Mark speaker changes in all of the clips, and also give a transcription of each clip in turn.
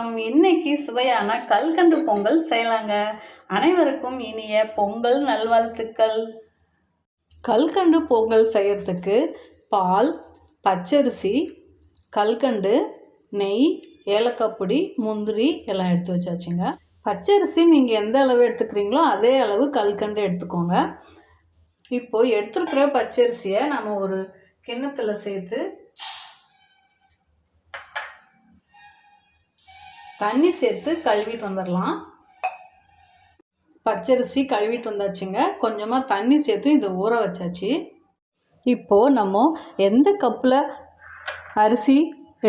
Speaker 1: வணக்கம். இன்னைக்கு சுவையான கல்கண்டு பொங்கல் செய்யலாங்க. அனைவருக்கும் இனிய பொங்கல் நல்வாழ்த்துக்கள். கல்கண்டு பொங்கல் செய்யறதுக்கு பால் பச்சரிசி கல்கண்டு நெய் ஏலக்காய் பொடி முந்திரி எல்லாம் எடுத்து வச்சாச்சுங்க. பச்சரிசி நீங்கள் எந்த அளவு எடுத்துக்கிறீங்களோ அதே அளவு கல்கண்டு எடுத்துக்கோங்க. இப்போது எடுத்துருக்கிற பச்சரிசியை நம்ம ஒரு கிண்ணத்தில் சேர்த்து தண்ணி சேர்த்து கழுவிட்டு வந்துடலாம் பச்சரிசி கழுவிட்டு வந்தாச்சுங்க. கொஞ்சமாக தண்ணி சேர்த்து இதை ஊற வச்சாச்சு. இப்போது நம்ம எந்த கப்பில் அரிசி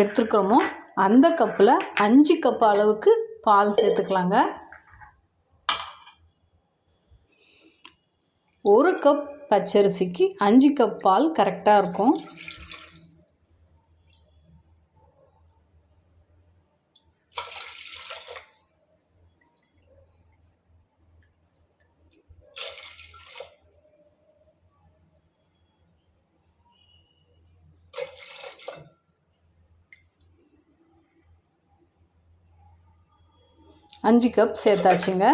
Speaker 1: எடுத்துருக்குறோமோ அந்த கப்பில் அஞ்சு கப் அளவுக்கு பால் சேர்த்துக்கலாங்க. ஒரு கப் பச்சரிசிக்கு அஞ்சு கப் பால் கரெக்டாக இருக்கும். அஞ்சு கப் சேர்த்தாச்சுங்க.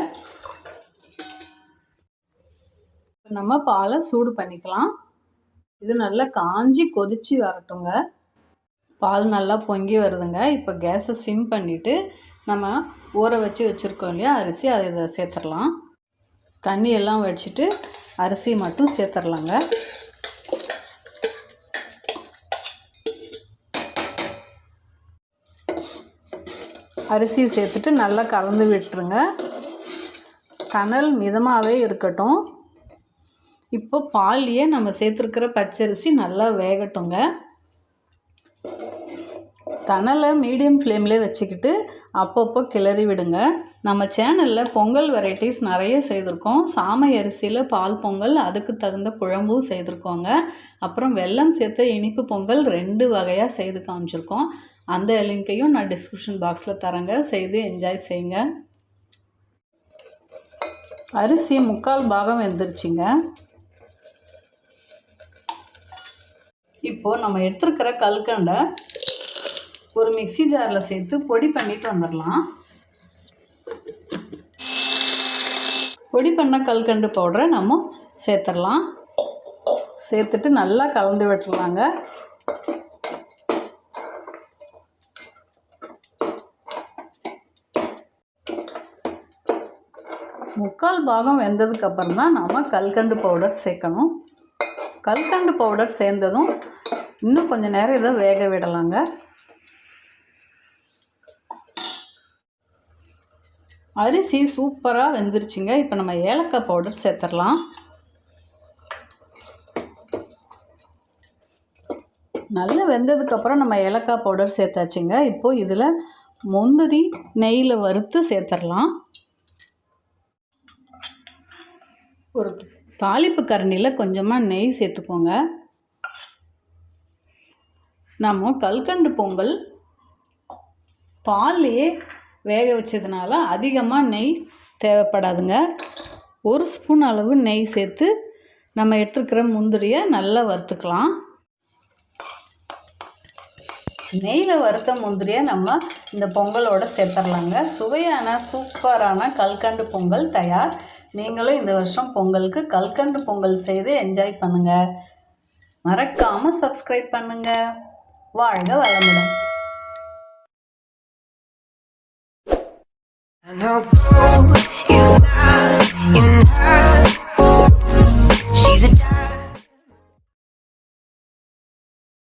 Speaker 1: நம்ம பாலை சூடு பண்ணிக்கலாம். இது நல்லா காஞ்சி கொதிச்சு வரட்டுங்க. பால் நல்லா பொங்கி வருதுங்க. இப்போ கேஸை சிம் பண்ணிவிட்டு நம்ம ஊற வச்சு வச்சுருக்கோம் இல்லையா? அரிசி அதை இதை சேர்த்துடலாம். தண்ணியெல்லாம் வடிச்சிட்டு அரிசி மட்டும் சேர்த்துடலாங்க. அரிசியை சேர்த்துட்டு நல்லா கலந்து விட்டுருங்க. கனல் மிதமாகவே இருக்கட்டும். இப்போ பால்லையே நம்ம சேர்த்துருக்கிற பச்சரிசி நல்லா வேகட்டுங்க. தணலை மீடியம் ஃப்ளேம்லேயே வச்சுக்கிட்டு அப்பப்போ கிளறி விடுங்க. நம்ம சேனலில் பொங்கல் வெரைட்டிஸ் நிறைய செய்திருக்கோம். சாமை அரிசியில் பால் பொங்கல் அதுக்கு தகுந்த குழம்பும் செய்திருக்கோங்க. அப்புறம் வெல்லம் சேர்த்த இனிப்பு பொங்கல் ரெண்டு வகையாக செய்து காமிச்சிருக்கோம். அந்த லிங்க்கையும் நான் டிஸ்கிரிப்ஷன் பாக்ஸில் தரேங்க. செய்து என்ஜாய் செய்யுங்க. அரிசி முக்கால் பாகம் வெந்துருச்சுங்க. இப்போது நம்ம எடுத்துருக்கிற கல்கண்டை ஒரு மிக்சி ஜாரில் சேர்த்து பொடி பண்ணிட்டு வந்துடலாம் பொடி பண்ண கல்கண்டு பவுடரை நம்ம சேர்த்துடலாம் சேர்த்துட்டு நல்லா கலந்து விட்டுறலாங்க முக்கால் பாகம் வெந்ததுக்கப்புறம் தான் நாம் கல்கண்டு பவுடர் சேர்க்கணும். கல்கண்டு பவுடர் சேர்ந்ததும் இன்னும் கொஞ்சம் நேரம் இதை வேக விடலாங்க. அரிசி சூப்பராக வெந்துருச்சுங்க. இப்போ நம்ம ஏலக்காய் பவுடர் சேர்த்துடலாம். நல்லா வெந்ததுக்கப்புறம் நம்ம ஏலக்காய் பவுடர் சேர்த்தாச்சுங்க. இப்போது இதில் முந்திரி நெய்யில் வறுத்து சேர்த்துடலாம். ஒரு தாளிப்பு கரண்டியில் கொஞ்சமாக நெய் சேர்த்துக்கோங்க. நம்ம கல்கண்டு பொங்கல் பால்லையே வேக வச்சதுனால அதிகமாக நெய் தேவைப்படாதுங்க. ஒரு ஸ்பூன் அளவு நெய் சேர்த்து நம்ம எடுத்துருக்கிற முந்திரியை நல்லா வறுத்துக்கலாம். நெய்யில் வறுத்த முந்திரியை நம்ம இந்த பொங்கலோடு சேர்த்துடலாங்க சுவையான சூப்பரான கல்கண்டு பொங்கல் தயார். நீங்களும் இந்த வருஷம் பொங்கலுக்கு கல்கண்டு பொங்கல் செய்து என்ஜாய் பண்ணுங்கள் மறக்காமல் சப்ஸ்கிரைப் பண்ணுங்கள் வாழ்க வளமுடன்.
Speaker 2: I know.